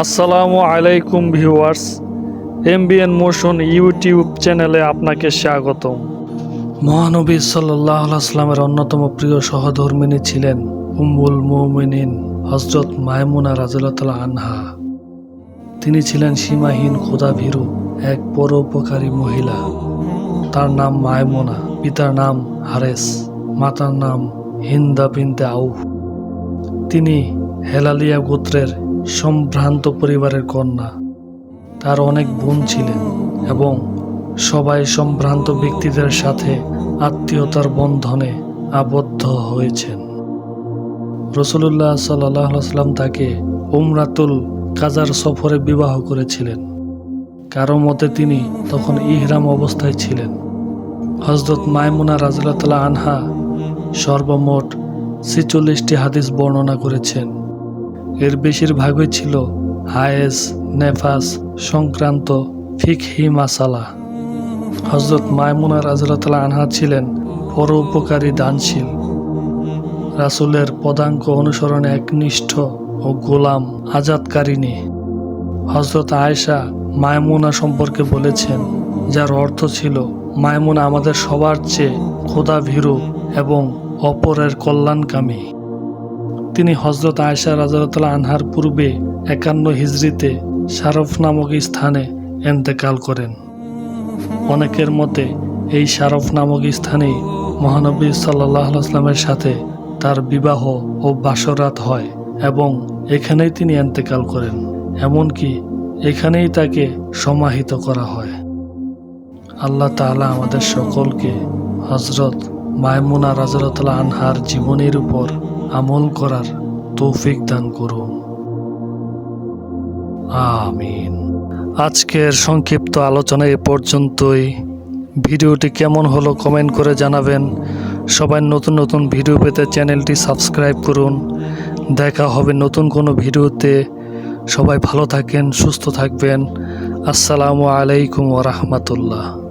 আসসালামু আলাইকুম viewers, MBN motion YouTube চ্যানেলে আপনাকে স্বাগতম। মহানবী সাল্লাহ আসলামের অন্যতম প্রিয় সহধর্মিনী ছিলেন উম্মুল মুমিনিন হজরত মায়মুনা রাজুল্লাহ আনহা। তিনি ছিলেন সীমাহীন ক্ষুধাভীরু এক পরোপকারী মহিলা। তার নাম মায়মুনা পিতার নাম হারেস, মাতার নাম হিন্দা বিনতে আউফ। তিনি হেলালিয়া গোত্রের সম্ভ্রান্ত পরিবারের কন্যা। তার অনেক বোন ছিলেন এবং সবাই সম্ভ্রান্ত ব্যক্তিদের সাথে আত্মীয়তার বন্ধনে আবদ্ধ হয়েছেন। রসুল্লাহ সাল্লাম তাকে উমরাতুল কাজার সফরে বিবাহ করেছিলেন। কারও মতে তিনি তখন ইহরাম অবস্থায় ছিলেন। হজরত মায়মুনা রাজুল্লাহ আনহা সর্বমোট ছিচল্লিশটি হাদিস বর্ণনা করেছেন। এর বেশিরভাগই ছিল হায়েস, নেফাস, সংক্রান্ত ফিকহি মাসালা। হজরত মায়মুনা রাজুল্লাহ আনহা ছিলেন পরোপকারী দানশীল। রাসুলের পদাঙ্ক অনুসরণে একনিষ্ঠ ও গোলাম আজাদকারিনী হজরত আয়েশা মায়মুনা সম্পর্কে বলেছেন, যার অর্থ ছিল মায়মুনা আমাদের সবার চেয়ে খোদা ভীরু এবং অপরের কল্যাণকামী। তিনি হজরত আয়েশা রাজারতলা আনহার পূর্বে একান্ন হিজড়িতে শারফ নামক স্থানে এন্তেকাল করেন। অনেকের মতে এই শারফ নামক স্থানেই মহানবী সাল্লাহ আসলামের সাথে তার বিবাহ ও বাসরাত হয় এবং এখানেই তিনি এন্তেকাল করেন, এমনকি এখানেই তাকে সমাহিত করা হয়। আল্লাহ তাআলা আমাদের সকলকে হজরত মায়মুনা রাজরতলা আনহার জীবনের উপর আমল করার তৌফিক দান করুন। আমিন। আজকের সংক্ষিপ্ত আলোচনা এ পর্যন্তই। ভিডিওটি কেমন হলো কমেন্ট করে জানাবেন। সবাই নতুন নতুন ভিডিও পেতে চ্যানেলটি সাবস্ক্রাইব করুন। দেখা হবে নতুন কোনো ভিডিওতে। সবাই ভালো থাকেন, সুস্থ থাকবেন। আসসালামু আলাইকুম ওরহমতুল্লাহ